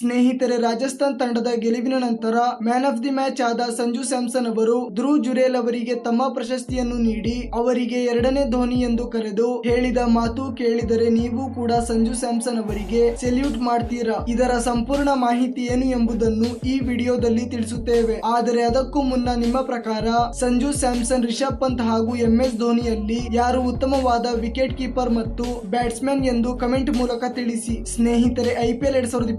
ಸ್ನೇಹಿತರೆ, ರಾಜಸ್ಥಾನ್ ತಂಡದ ಗೆಲುವಿನ ನಂತರ ಮ್ಯಾನ್ ಆಫ್ ದಿ ಮ್ಯಾಚ್ ಆದ ಸಂಜು ಸ್ಯಾಮ್ಸನ್ ಅವರು ಧ್ರುವ್ ಜುರೇಲ್ ಅವರಿಗೆ ತಮ್ಮ ಪ್ರಶಸ್ತಿಯನ್ನು ನೀಡಿ ಅವರಿಗೆ ಎರಡನೇ ಧೋನಿ ಎಂದು ಕರೆದು ಹೇಳಿದ ಮಾತು ಕೇಳಿದರೆ ನೀವು ಕೂಡ ಸಂಜು ಸ್ಯಾಮ್ಸನ್ ಅವರಿಗೆ ಸೆಲ್ಯೂಟ್ ಮಾಡ್ತೀರಾ? ಇದರ ಸಂಪೂರ್ಣ ಮಾಹಿತಿ ಏನು ಎಂಬುದನ್ನು ಈ ವಿಡಿಯೋದಲ್ಲಿ ತಿಳಿಸುತ್ತೇವೆ. ಆದರೆ ಅದಕ್ಕೂ ಮುನ್ನ ನಿಮ್ಮ ಪ್ರಕಾರ ಸಂಜು ಸ್ಯಾಮ್ಸನ್, ರಿಷಬ್ ಪಂತ್ ಹಾಗೂ ಎಂ ಎಸ್ ಧೋನಿಯಲ್ಲಿ ಯಾರು ಉತ್ತಮವಾದ ವಿಕೆಟ್ ಕೀಪರ್ ಮತ್ತು ಬ್ಯಾಟ್ಸ್ಮನ್ ಎಂದು ಕಮೆಂಟ್ ಮೂಲಕ ತಿಳಿಸಿ. ಸ್ನೇಹಿತರೆ ಐಪಿಎಲ್ ಎರಡ್ ಸಾವಿರದ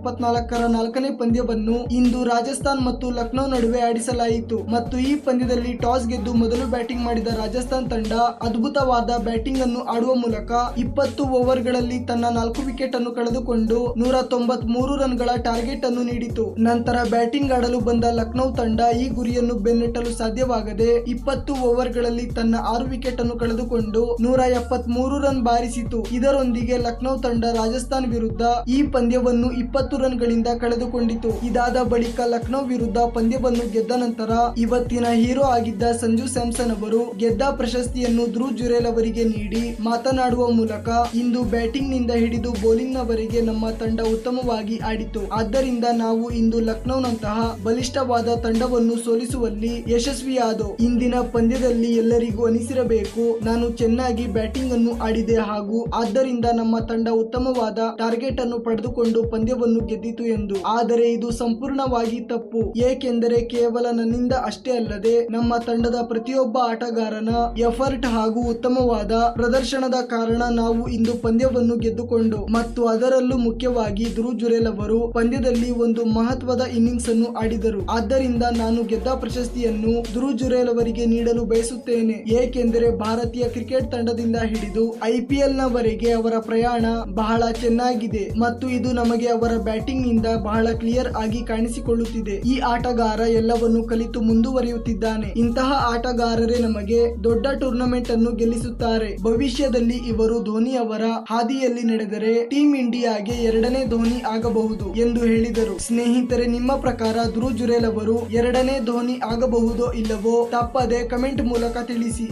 ಇಪ್ಪತ್ನಾಲ್ಕರ ನಾಲ್ಕನೇ ಪಂದ್ಯವನ್ನು ಇಂದು ರಾಜಸ್ಥಾನ್ ಮತ್ತು ಲಕ್ನೋ ನಡುವೆ ಆಡಿಸಲಾಯಿತು. ಮತ್ತು ಈ ಪಂದ್ಯದಲ್ಲಿ ಟಾಸ್ ಗೆದ್ದು ಮೊದಲು ಬ್ಯಾಟಿಂಗ್ ಮಾಡಿದ ರಾಜಸ್ಥಾನ್ ತಂಡ ಅದ್ಭುತವಾದ ಬ್ಯಾಟಿಂಗ್ ಅನ್ನು ಆಡುವ ಮೂಲಕ ಇಪ್ಪತ್ತು ಓವರ್ಗಳಲ್ಲಿ ತನ್ನ ನಾಲ್ಕು ವಿಕೆಟ್ ಅನ್ನು ಕಳೆದುಕೊಂಡು ನೂರ ತೊಂಬತ್ ಮೂರು ರನ್ಗಳ ಟಾರ್ಗೆಟ್ ಅನ್ನು ನೀಡಿತು. ನಂತರ ಬ್ಯಾಟಿಂಗ್ ಆಡಲು ಬಂದ ಲಕ್ನೋ ತಂಡ ಈ ಗುರಿಯನ್ನು ಬೆನ್ನಟ್ಟಲು ಸಾಧ್ಯವಾಗದೆ ಇಪ್ಪತ್ತು ಓವರ್ಗಳಲ್ಲಿ ತನ್ನ ಆರು ವಿಕೆಟ್ ಅನ್ನು ಕಳೆದುಕೊಂಡು ನೂರ ಎಪ್ಪತ್ ಮೂರು ರನ್ ಬಾರಿಸಿತು. ಇದರೊಂದಿಗೆ ಲಕ್ನೋ ತಂಡ ರಾಜಸ್ಥಾನ್ ವಿರುದ್ಧ ಈ ಪಂದ್ಯವನ್ನು ಇಪ್ಪತ್ತು ರನ್ಗಳಿಂದ ಕಳೆದುಕೊಂಡಿತು. ಇದಾದ ಬಳಿಕ ಲಕ್ನೋ ವಿರುದ್ಧ ಪಂದ್ಯವನ್ನು ಗೆದ್ದ ನಂತರ ಇವತ್ತಿನ ಹೀರೋ ಆಗಿದ್ದ ಸಂಜು ಸ್ಯಾಮ್ಸನ್ ಅವರು ಗೆದ್ದ ಪ್ರಶಸ್ತಿಯನ್ನು ಧ್ರುವ್ ಜುರೇಲ್ ಅವರಿಗೆ ನೀಡಿ ಮಾತನಾಡುವ ಮೂಲಕ ಇಂದು ಬ್ಯಾಟಿಂಗ್ನಿಂದ ಹಿಡಿದು ಬೌಲಿಂಗ್ ನವರೆಗೆ ನಮ್ಮ ತಂಡ ಉತ್ತಮವಾಗಿ ಆಡಿತು. ಆದ್ದರಿಂದ ನಾವು ಇಂದು ಲಕ್ನೋನಂತಹ ಬಲಿಷ್ಠವಾದ ತಂಡವನ್ನು ಸೋಲಿಸುವಲ್ಲಿ ಯಶಸ್ವಿಯಾದವು ಇಂದಿನ ಪಂದ್ಯದಲ್ಲಿ ಎಲ್ಲರಿಗೂ ಅನಿಸಿರಬೇಕು, ನಾನು ಚೆನ್ನಾಗಿ ಬ್ಯಾಟಿಂಗ್ ಅನ್ನು ಆಡಿದೆ ಹಾಗೂ ಆದ್ದರಿಂದ ನಮ್ಮ ತಂಡ ಉತ್ತಮವಾದ ಟಾರ್ಗೆಟ್ ಅನ್ನು ಪಡೆದುಕೊಂಡು ಪಂದ್ಯವನ್ನು ಗೆದ್ದಿತು ಎಂದು. ಆದರೆ ಇದು ಸಂಪೂರ್ಣವಾಗಿ ತಪ್ಪು. ಏಕೆಂದರೆ ಕೇವಲ ನನ್ನಿಂದ ಅಷ್ಟೇ ಅಲ್ಲದೆ ನಮ್ಮ ತಂಡದ ಪ್ರತಿಯೊಬ್ಬ ಆಟಗಾರನ ಎಫರ್ಟ್ ಹಾಗೂ ಉತ್ತಮವಾದ ಪ್ರದರ್ಶನದ ಕಾರಣ ನಾವು ಇಂದು ಪಂದ್ಯವನ್ನು ಗೆದ್ದುಕೊಂಡು ಮತ್ತು ಅದರಲ್ಲೂ ಮುಖ್ಯವಾಗಿ ಧ್ರುವ್ ಜುರೇಲ್ ಅವರು ಪಂದ್ಯದಲ್ಲಿ ಒಂದು ಮಹತ್ವದ ಇನ್ನಿಂಗ್ಸ್ ಅನ್ನು ಆಡಿದರು. ಆದ್ದರಿಂದ ನಾನು ಗೆದ್ದ ಪ್ರಶಸ್ತಿಯನ್ನು ಧ್ರುವ್ ಜುರೇಲ್ ಅವರಿಗೆ ನೀಡಲು ಬಯಸುತ್ತೇನೆ. ಏಕೆಂದರೆ ಭಾರತೀಯ ಕ್ರಿಕೆಟ್ ತಂಡದಿಂದ ಹಿಡಿದು ಐಪಿಎಲ್ ನವರೆಗೆ ಅವರ ಪ್ರಯಾಣ ಬಹಳ ಚೆನ್ನಾಗಿದೆ ಮತ್ತು ಇದು ನಮಗೆ ಅವರ ಬ್ಯಾಟಿಂಗ್ ಬಹಳ ಕ್ಲಿಯರ್ ಆಗಿ ಕಾಣಿಸಿಕೊಳ್ಳುತ್ತಿದೆ. ಈ ಆಟಗಾರ ಎಲ್ಲವನ್ನು ಕಲಿತು ಮುಂದುವರಿಯುತ್ತಿದ್ದಾನೆ. ಇಂತಹ ಆಟಗಾರರೇ ನಮಗೆ ದೊಡ್ಡ ಟೂರ್ನಮೆಂಟ್ ಅನ್ನು ಗೆಲ್ಲಿಸುತ್ತಾರೆ. ಭವಿಷ್ಯದಲ್ಲಿ ಇವರು ಧೋನಿ ಅವರ ಹಾದಿಯಲ್ಲಿ ನಡೆದರೆ ಟೀಮ್ ಇಂಡಿಯಾಗೆ ಎರಡನೇ ಧೋನಿ ಆಗಬಹುದು ಎಂದು ಹೇಳಿದರು. ಸ್ನೇಹಿತರೆ, ನಿಮ್ಮ ಪ್ರಕಾರ ಧ್ರುವ್ ಜುರೇಲ್ ಅವರು ಎರಡನೇ ಧೋನಿ ಆಗಬಹುದೋ ಇಲ್ಲವೋ ತಪ್ಪದೆ ಕಮೆಂಟ್ ಮೂಲಕ ತಿಳಿಸಿ.